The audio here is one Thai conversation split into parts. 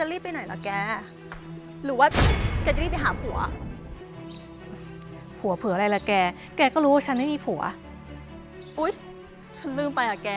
จะรีบไปไหนล่ะแก หรือว่าแกจะรีบไปหาผัว ผัวเผื่ออะไรล่ะแก แกก็รู้ว่าฉันไม่มีผัว อุ๊ย ฉันลืมไปอะแก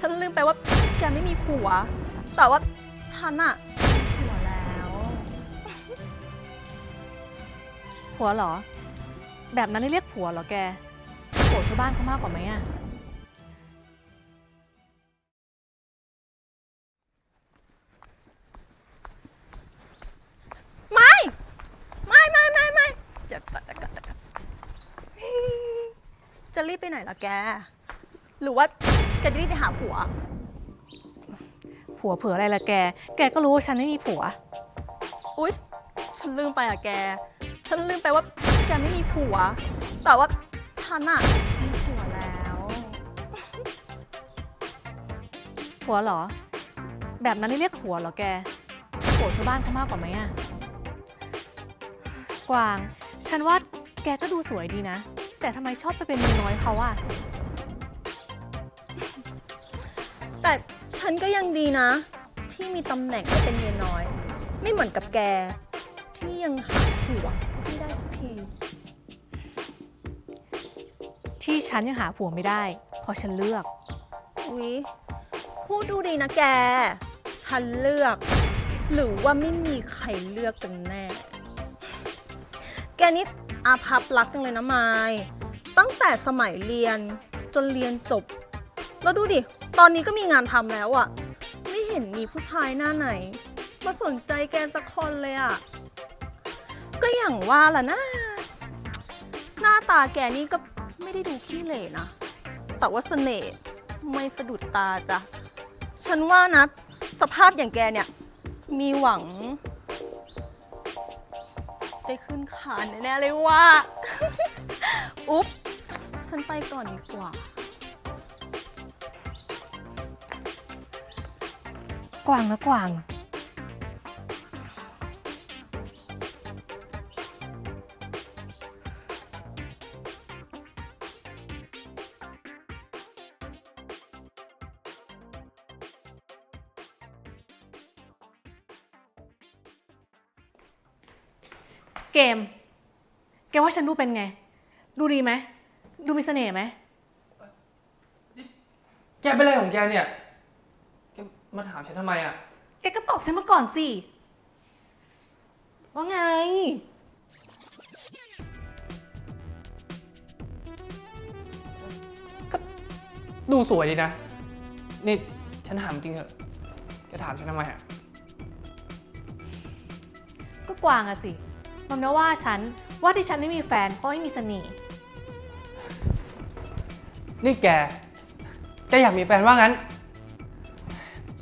ฉันลืมไปว่าแกไม่มีผัว แต่ว่าฉันอะมีผัวแล้ว ผัวเหรอ แบบนั้นเรียกผัวเหรอแกผัวชาวบ้านเขามากกว่าไหมอะ ไปไหนล่ะแก หรือว่าแกจะรีบไปหาผัว ผัวเผื่ออะไรล่ะแก แกก็รู้ว่าฉันไม่มีผัว อุ๊ย ฉันลืมไปอะแก ฉันลืมไปว่าแกไม่มีผัว แต่ว่าฉันอะมีผัวแล้ว ผัวเหรอ แบบนั้นเรียกผัวเหรอแกผัวชาวบ้านเขามากกว่าไหมอะกวาง ฉันว่าแกก็ดูสวยดีนะ แต่ทำไมชอบไปเป็นเมียน้อยเขาอะแต่ฉันก็ยังดีนะ ที่มีตำแหน่งได้เป็นเมียน้อย ไม่เหมือนกับแก ที่ยังหาผัวไม่ได้สักทีที่ฉันยังหาผัวไม่ได้เพราะฉันเลือก อุ๊ยพูดดูดีนะแก ฉันเลือก หรือว่าไม่มีใครเลือกกันแน่ แกนี่อาภัพรักจังเลยนะไมายตั้งแต่สมัยเรียนจนเรียนจบ แล้วดูดิ ตอนนี้ก็มีงานทำแล้วอะไม่เห็นมีผู้ชายหน้าไหน มาสนใจแกสักคนเลยอะก็อย่างว่าล่ะนะ หน้าตาแกนี่ก็ไม่ได้ดูขี้เหร่นะ แต่ว่าเสน่ห์ไม่สะดุดตาจ้ะ ฉันว่านะ สภาพอย่างแกเนี่ย มีหวัง ผ่านแน่ๆเลยว่า อุ๊บ ฉันไปก่อนดีกว่า กวางนะกวาง เกม แกว่าฉันดูเป็นไง ดูดีไหม ดูมีเสน่ห์ไหม แกเป็นอะไรของแกเนี่ย แกมาถามฉันทำไมอะ แกก็ตอบฉันมาก่อนสิ ว่าไง ดูสวยดีนะ นี่ฉันถามจริงเหอะ แกถามฉันทำไมอะ ก็กวางอะสิ มันนะว่าฉัน ว่าที่ฉันไม่มีแฟนเพราะไม่มีเสน่ห์ นี่แก แกอยากมีแฟนว่างั้น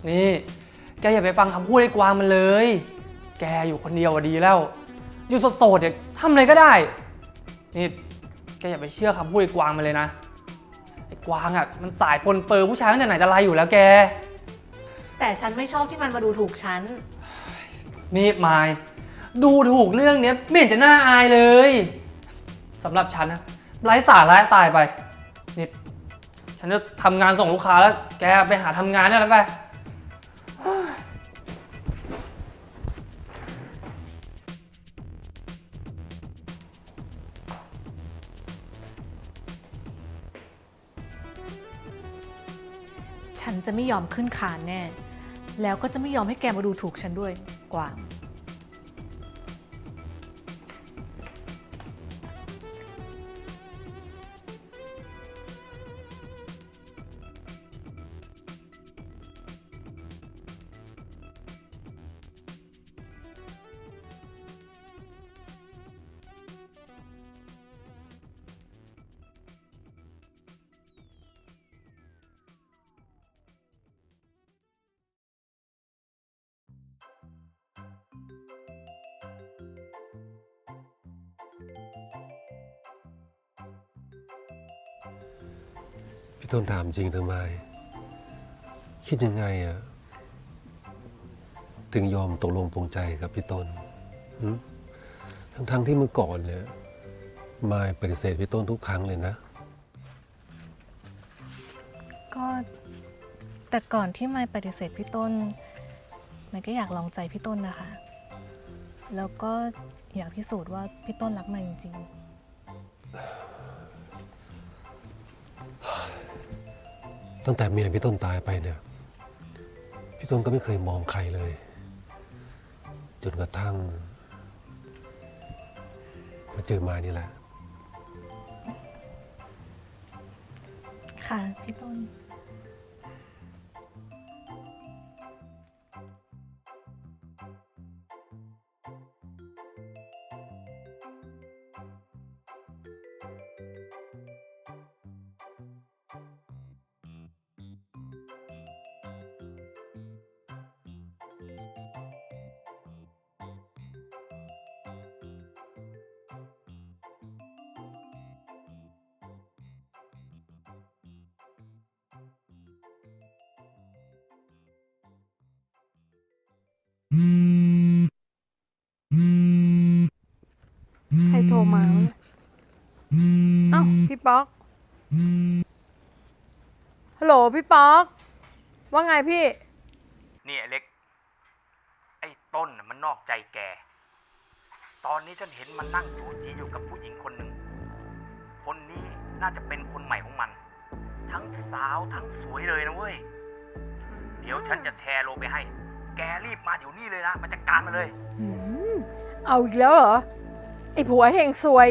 นี่ แกอย่าไปฟังคำพูดไอ้กวางมันเลย แกอยู่คนเดียวอะดีแล้ว อยู่โสดๆเนี่ยทำอะไรก็ได้ นี่ แกอย่าไปเชื่อคำพูดไอ้กวางมันเลยนะ ไอ้กวางอะมันสายปนเปื้อผู้ชายตั้งแต่ไหนแต่ไรอยู่แล้วแก แต่ฉันไม่ชอบที่มันมาดูถูกฉัน นี่มาย ดูถูกเรื่องเนี้ยไม่เห็นจะน่าอายเลยสำหรับฉันนะไร้สาระตายไปนี่ฉันจะทำงานส่งลูกค้าแล้ว แกไปหาทำงานเนี่ยแล้วไปฉันจะไม่ยอมขึ้นคานแน่ แล้วก็จะไม่ยอมให้แกมาดูถูกฉันด้วยกวาง ต้นถามจริงทำไมคิดยังไงอะถึงยอมตกลงปรงใจกับพี่ต้นทั้งๆที่เมื่อก่อนเนี่ยมายปฏิเสธพี่ต้นทุกครั้งเลยนะ ก็แต่ก่อนที่ไม่ปฏิเสธพี่ต้นมายก็อยากลองใจพี่ต้นนะคะ แล้วก็อยากพิสูจน์ว่าพี่ต้นรักมายจริง ตั้งแต่เมียพี่ต้นตายไปเนี่ย พี่ต้นก็ไม่เคยมองใครเลย จนกระทั่ง มาเจอมานี่แหละ ค่ะ พี่ต้น ใครโทรมาวะเนี่ยเอ้าพี่ป๊อก ฮัลโหลพี่ป๊อก ว่าไงพี่ นี่ไอ้เล็ก ไอ้ต้นน่ะมันนอกใจแก ตอนนี้ฉันเห็นมันนั่งจูจีอยู่กับผู้หญิงคนหนึ่ง คนนี้น่าจะเป็นคนใหม่ของมัน ทั้งสาวทั้งสวยเลยนะเว้ย เดี๋ยวฉันจะแชร์โลไปให้ แกรีบมาเดี๋ยวนี้เลยนะมาจัดการมาเลย อืมเอาอีกแล้วเหรอ ไอ้ผัวเฮงซวย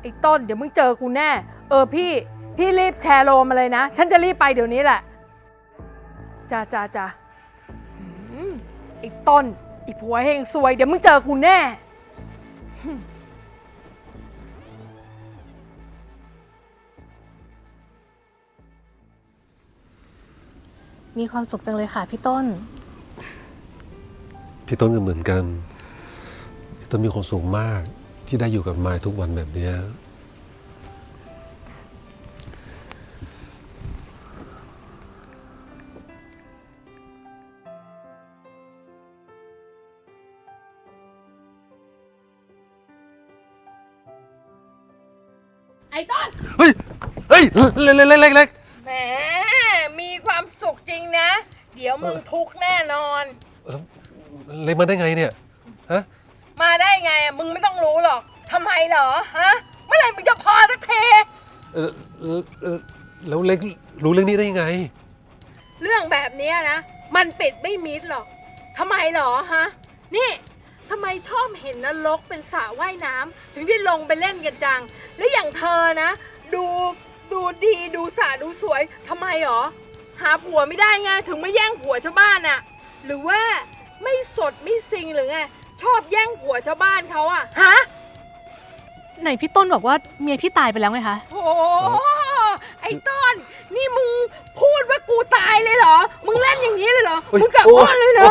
ไอ้ต้นเดี๋ยวมึงเจอกูแน่ เออพี่ พี่รีบแชร์โลมาเลยนะ ฉันจะรีบไปเดี๋ยวนี้แหละจ้าจ้าจ้าอืมไอ้ต้น ไอ้ผัวเฮงซวย เดี๋ยวมึงเจอกูแน่ มีความสุขจังเลยค่ะพี่ต้น พี่ต้นก็เหมือนกันพี่ต้นมีความสุขมากที่ได้อยู่กับมายทุกวันแบบเนี้ยไอ้ต้น เฮ้ย เฮ้ย เล็กเล็กเล็กเล็กแหม มีความสุขจริงนะ เดี๋ยวมึงทุกข์แน่นอน เล็กมาได้ไงเนี่ย ฮะ มาได้ไงอะมึงไม่ต้องรู้หรอกทำไมเหรอฮะเมื่อไหร่มึงจะพอสักทีเออเออเออแล้วเล็กรู้เรื่องนี้ได้ยังไง เรื่องแบบเนี้ยนะ มันปิดไม่มิดหรอกทำไมเหรอฮะนี่ทำไมชอบเห็นนรกเป็นสระว่ายน้ำถึงได้ลงไปเล่นกันจัง แล้วอย่างเธอนะ ดูดูดีดูสระดูสวยทำไมหรอ หาผัวไม่ได้ไงถึงไม่แย่งผัวชาวบ้านอะหรือว่า ไม่สดไม่ซิงหรือไง ชอบแย่งผัวชาวบ้านเขาอะฮะ ไหนพี่ต้นบอกว่าเมียพี่ตายไปแล้วไงคะ โอ้ไอ้ต้น นี่มึงพูดว่ากูตายเลยเหรอ มึงเล่นอย่างนี้เลยเหรอโอ๊ยมึงกลับโอ๊ยบ้านเลยนะ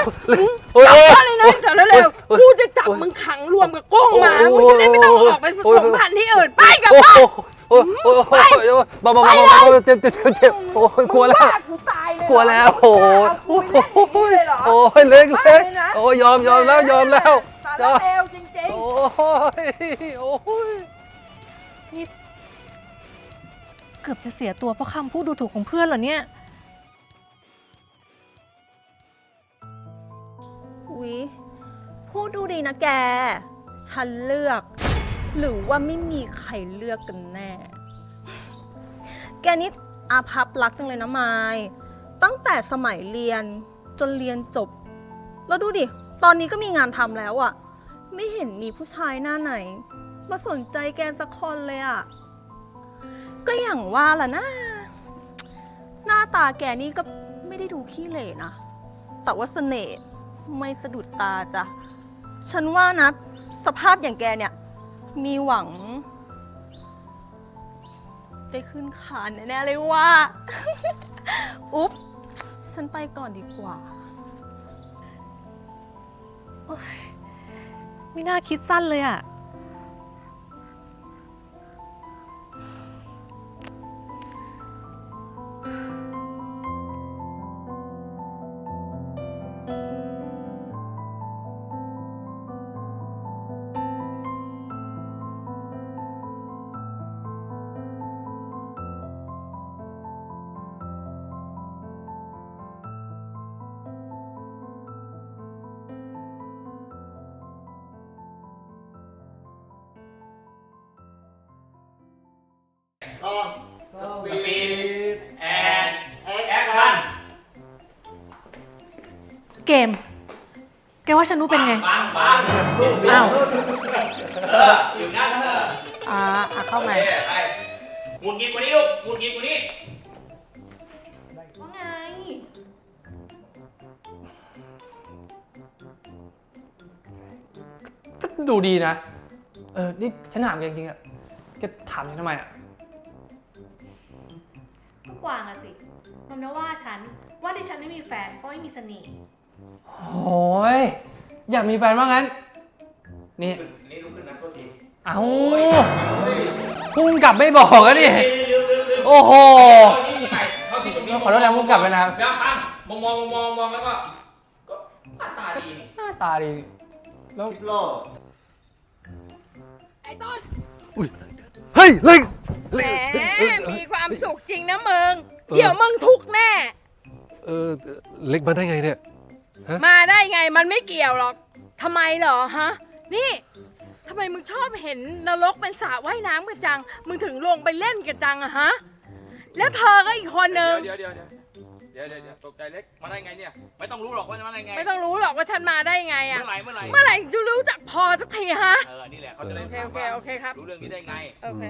โอ๊ยกลับบ้านเลยนะเสร็จแล้วเร็วโอ๊ยกูจะจับโอ๊ยมึงขังรวมกับก้งหมาโอ๊มึยงจะได้ไม่ต้องออกไปผโอ๊ยสมพันธุ์ที่อื่น ไปกลับโอ้บ้าน โหโอ้โหโอ้โหโอ้โหเบาๆเบาๆเบาๆเจ็บเจ็บเจ็บเจ็บโอ้ยกลัวแล้วมึงากูตายเลยเหรอกลัวแล้วโอ้ยเอากูโอ้ไปเล่นอย่างนี้เลยเหรอโอ้ยเล็กบ้าเล็กเลยนะโอ้ยยอมยอมแล้วยอมแล้วสารยอมเลวจริงโอ้ยโอ้ยเกือบจะเสียตัวเพราะคำพูดดูถูกของเพื่อนเหรอเนี่ย อุ๊ยพูดดูดีนะแก ฉันเลือก หรือว่าไม่มีใครเลือกกันแน่ แกนี่อาภัพรักจังเลยนะไมายตั้งแต่สมัยเรียนจนเรียนจบ แล้วดูดิ ตอนนี้ก็มีงานทำแล้วอะไม่เห็นมีผู้ชายหน้าไหน มาสนใจแกสักคนเลยอะก็อย่างว่าล่ะนะ หน้าตาแกนี่ก็ไม่ได้ดูขี้เหร่นะ แต่ว่าเสน่ห์ไม่สะดุดตาจ้ะ ฉันว่านะ สภาพอย่างแกเนี่ย มีหวัง ได้ขึ้นคานแน่ๆเลยว่า อุ๊บ ฉันไปก่อนดีกว่า ไม่น่าคิดสั้นเลยอะ สปีดแอนแอคชั่นเกม แกว่าฉันรู้เป็นไง ปังปังอ้าว เอออยู่นั่นเอออ่าอะเข้ามา โอเคไปหงุดหงิดกว่านี้ลูกหงุดหงิดกว่านี้ว่าไง ก็ดูดีนะ เออ นี่ฉันถามแกจริงๆอะแกถามฉันทำไมอะ ก็กวางอะสิมันนะว่าฉันว่าที่ฉันไม่มีแฟนเพราะไม่มีเสน่ห์โอ้ยอยากมีแฟนว่างั้น นี่นี่ลุกขึ้นนะโทษทีเอ้าพุ่งกลับไม่บอกอะดิลืมลืมลืมโอ้โหเข้าที่ใหม่เข้าที่ตรงนี้ขอโทษนะพุ่งกลับไปนะครับแล้วปังมองมองมองมองแล้วก็ก็หน้าตาดีนี่หน้าตาดีแล้วไอ้ต้นเฮ้ยเล็ก แหเล็กมมีความสุขจริงนะมึงเออเดี๋ยวมึงทุกข์แน่ เออเล็กมาได้ไงเนี่ยมาได้ไงมันไม่เกี่ยวหรอกทำไมเหรอฮะ นี่ทำไมมึงชอบเห็นนรกเป็นสระว่ายน้ำกันจัง มึงถึงลงไปเล่นกันจังอะฮะ แล้วเธอก็อีกคนนึง เดี๋ยวเดี๋ยวเดี๋ยว เดี๋ยวเดี๋ยวเดี๋ยวตกใจเล็ก มาได้ไงเนี่ย ไม่ต้องรู้หรอกว่าจะมาได้ไง ไม่ต้องรู้หรอกว่าฉันมาได้ไงอะเมื่อไหร่เมื่อไหร่ เมื่อไหร่จะรู้จักพอสักทีฮะ เออ นี่แหละเขาจะได้โอเคถามโอเคว่าโอเคครับ รู้เรื่องนี้ได้ไง โอเค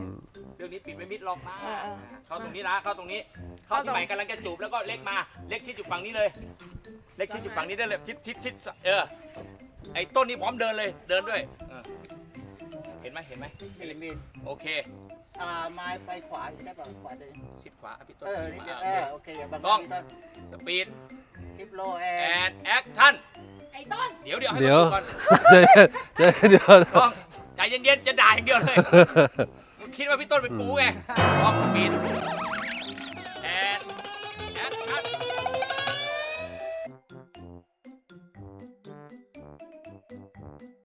เรื่องนี้ปิดไม่มิดหรอกนะเออเออเข้าตรงนี้นะ เข้าตรงนี้ เข้าที่ใหม่กำลังจะจูบแล้วก็เล็กมา เล็กชิดอยู่ฝั่งนี้เลย เล็กชิดอยู่ฝั่งนี้ได้เลย ชิดชิดชิดเออ ไอ้ต้นนี้พร้อมเดินเลย เดินด้วยเออเห็นไหมเห็นไหมเห็นมีโอเค อ่าไม้ไปขวาได้ป่ะขวาได้ชิดขวาอะพี่ต้นเออนี่จะโอเอเคอโอเคอย่าบังกล้องต้นสปีดคลิปโลแอแอนนนแอคชั่นไอ้ต้นเดี๋ยวเดี๋ยวให้เดี๋ยวก่อนเดี๋ยวเดี๋ยวเดี๋ยวกล้องใจเย็นๆจะด่าอย่างเดียวเลยมึงคิดว่าพี่ต้นเป็นกูไงกล้องสปีด